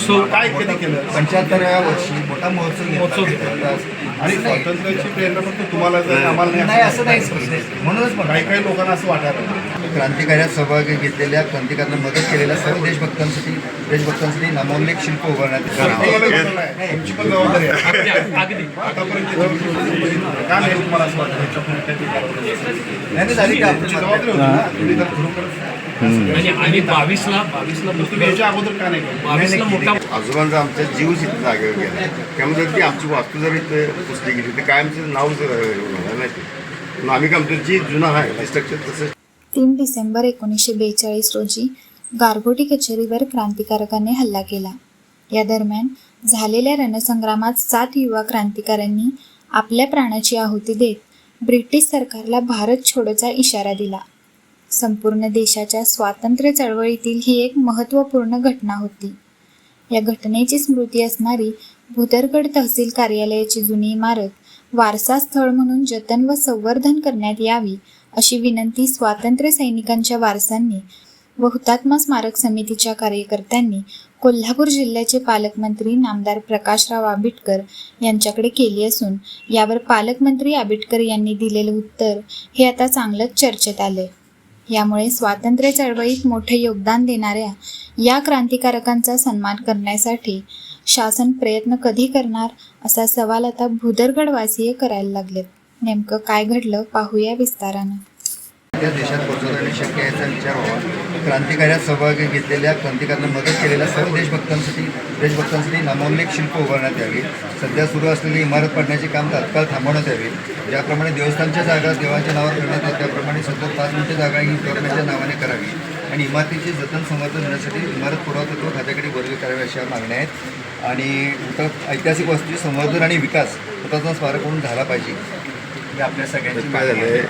महोत्सव काय कधी केलं? पंच्याहत्तराव्या वर्षी मोठा महोत्सव. महोत्सव घेतला. आणि स्वातंत्र्याची प्रेरणा फक्त तुम्हाला जर आम्हाला नाही असं नाहीच म्हणूनच मग काही काही लोकांना असं वाटायला क्रांतिकार्यात सहभाग घेतलेल्या क्रांतिकारयांना मदत केलेल्या सर्व देशभक्तांसाठी देशभक्तांसाठी नामोल्लेख शिल्प उभारण्यात नाही झाली का आजोबांचा आमचा जीवच इथं जागेवर गेला त्यामुळे ती आमची वास्तू जर इथं पुसली गेली तर काय आमचं नाव जर होणार नाही आम्ही काय म्हणतो जी जुनं आहे ते स्ट्रक्चर तसं तीन डिसेंबर एकोणीसशे बेचाळीस रोजी गारगोटी कचेरीवर क्रांतिकारकांनी हल्ला केला. या दरम्यान झालेल्या रणसंग्रामात सात युवा क्रांतिकारांनी आपल्या प्राणाची आहुती देत ब्रिटिश सरकारला भारत छोडोचा इशारा दिला. संपूर्ण देशाच्या स्वातंत्र्य चळवळीतील ही एक महत्त्वपूर्ण घटना होती. या घटनेची स्मृती असणारी भुदरगड तहसील कार्यालयाची जुनी इमारत वारसा स्थळ म्हणून जतन व संवर्धन करण्यात यावी अशी विनंती स्वातंत्र्य सैनिकांच्या वारसांनी व हुतात्मा स्मारक समितीच्या कार्यकर्त्यांनी कोल्हापूर जिल्ह्याचे पालकमंत्री नामदार प्रकाशराव आंबेडकर यांच्याकडे केली असून यावर पालकमंत्री आंबेडकर यांनी दिलेलं उत्तर हे आता चांगलंच चर्चेत आले यामुळे स्वातंत्र्य चळवळीत मोठे योगदान देणाऱ्या या क्रांतिकारकांचा सन्मान करण्यासाठी शासन प्रयत्न कधी करणार असा सवाल आता भुदरगडवासीय करायला लागलेत. नेमकं काय घडलं पाहूया विस्तारानं. त्या देशात पोहोचवणे शक्य याचा विचार व्हावा. क्रांतिकार्यात सहभागी घेतलेल्या क्रांतिकाऱ्यांना मदत केलेल्या सर्व देशभक्तांसाठी देशभक्तांसाठी नामोल्लेख शिल्प उभारण्यात यावी. सध्या सुरू असलेली इमारत पाडण्याचे काम तात्काळ थांबवण्यात यावे. ज्याप्रमाणे देवस्थानच्या जागा देवांच्या नावावर करण्यात येतात त्याप्रमाणे सध्या पाच मिनिटं जागा ही करण्याच्या नावाने करावी. आणि इमारतीचे जतन संवर्धन होण्यासाठी इमारत पुरातत्व खात्याकडे वर्ग करावे अशा मागण्या आहेत. आणि ऐतिहासिक वस्तू संवर्धन आणि विकास हुतात्मा स्मारक म्हणून झाला पाहिजे. ही आपल्या सगळ्यांची काय. झालंय?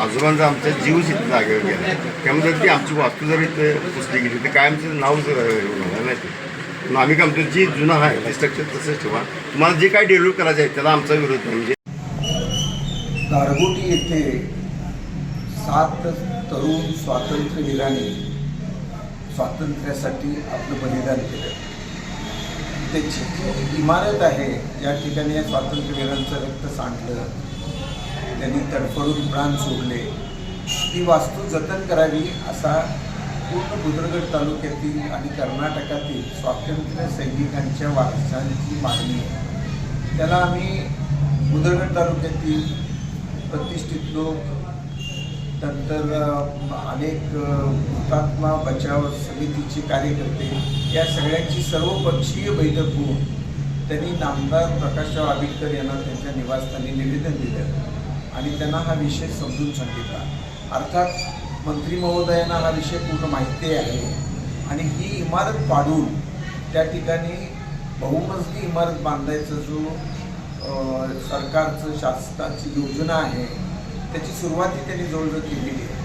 आजोबांचा आमचा जीवच इथं जागेवर गेला. त्यामुळे जर ती आमची वास्तू जर इथं पुसली गेली तर काय आमचं नाव जर होणार नाही ते. म्हणून आम्ही काय म्हणतो जी जुनं आहे ते स्ट्रक्चर तसंच ठेवा. तुम्हाला जे काय डेव्हलप करायचं आहे त्याला आमचा विरोध नाही म्हणजे गारगोटी येथे सात तरुण स्वातंत्र्यवीरांनी स्वातंत्र्यासाठी आपलं बलिदान केलं. त्याची जी इमारत आहे या ठिकाणी या स्वातंत्र्यवीरांचं रक्त सांडलं. त्यांनी तडफडून प्राण सोडले. ती वास्तू जतन करावी असा पूर्ण बुद्रगड तालुक्यातील आणि कर्नाटकातील स्वातंत्र्य सैनिकांच्या वारसांची मागणी आहे. त्याला आम्ही बुद्रगड तालुक्यातील प्रतिष्ठित लोक नंतर अनेक हुतात्मा बचाव समितीचे कार्यकर्ते या सगळ्यांची सर्वपक्षीय बैठक होऊन त्यांनी नामदार प्रकाशराव आंबेडकर यांना त्यांच्या निवासस्थानी निवेदन दिलं आणि त्यांना हा विषय समजून सांगितला. अर्थात मंत्री महोदयांना हा विषय पूर्ण माहिती आहे आणि ही इमारत पाडून त्या ठिकाणी बहुमजली इमारत बांधायचा जो सरकारचं शासनाची योजना आहे त्याची सुरुवाती त्यांनी जवळजवळ केलेली आहे.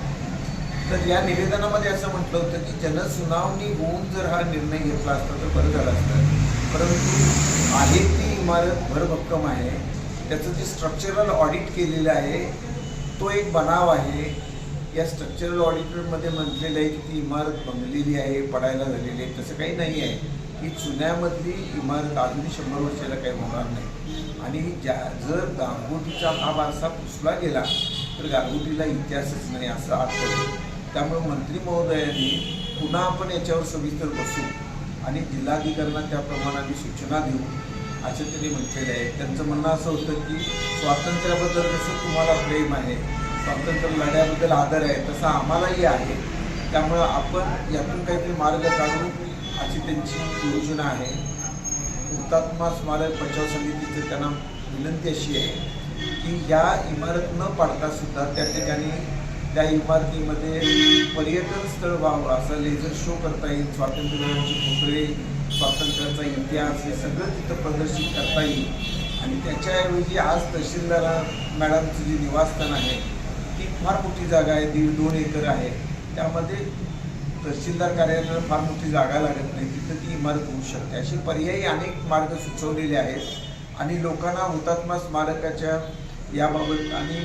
तर या निवेदनामध्ये असं म्हटलं होतं की जनसुनावणी होऊन जर हा निर्णय घेतला असता तर बरं झालं असतं. परंतु आहे ती इमारत भरभक्कम आहे. त्याचं जे स्ट्रक्चरल ऑडिट केलेलं आहे तो एक बनाव आहे. या स्ट्रक्चरल ऑडिटमध्ये म्हटलेलं आहे की ती इमारत बंगलेली आहे पडायला झालेली आहे. तसं काही नाही आहे. ही जुन्यामधली इमारत अजूनही शंभर वर्षाला काही होणार नाही. आणि ज्या जर गारगोटीचा हा वारसा पुसला गेला तर गारगोटीला इतिहासच नाही असं अर्थ त्यामुळे मंत्री महोदयांनी पुन्हा आपण याच्यावर सविस्तर बसू आणि जिल्हाधिकाऱ्यांना त्याप्रमाणे आम्ही सूचना देऊ असं त्यांनी म्हटलेलं आहे. त्यांचं म्हणणं असं होतं की स्वातंत्र्याबद्दल जसं तुम्हाला प्रेम आहे स्वातंत्र्य लढ्याबद्दल आदर आहे तसा आम्हालाही आहे. त्यामुळं आपण यातून काहीतरी मार्ग काढू अशी त्यांची योजना आहे. हुतात्मा स्मारक बचाव समितीचं त्यांना विनंती अशी आहे की या इमारत न पाडता सुद्धा त्या ठिकाणी त्या इमारतीमध्ये पर्यटन स्थळ व्हावं असं लेझर शो करता येईल स्वातंत्र्याचे पुतळे स्वातंत्र्याचा इतिहास हे सगळं तिथं प्रदर्शित करता येईल. आणि त्याच्याऐवजी आज तहसीलदार मॅडमचं जे निवासस्थान आहे ती फार मोठी जागा आहे दीड दोन एकर आहे. त्यामध्ये तहसीलदार कार्यालयाला फार मोठी जागा लागत नाही. तिथं ती इमारत होऊ शकते. असे पर्यायी अनेक मार्ग सुचवलेले आहेत. आणि लोकांना हुतात्मा स्मारकाच्या याबाबत आणि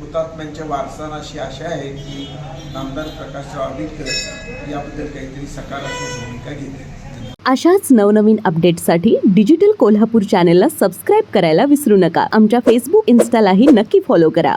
हुतात्म्यांच्या वारसांना अशी आशा आहे की नामदार प्रकाश आंबेडकर याबद्दल काहीतरी सकारात्मक भूमिका घेते अशाच नवनवीन अपडेट्ससाठी डिजिटल कोल्हापूर चॅनेलला सबस्क्राईब करायला विसरू नका. आमच्या फेसबुक इन्स्टालाही नक्की फॉलो करा.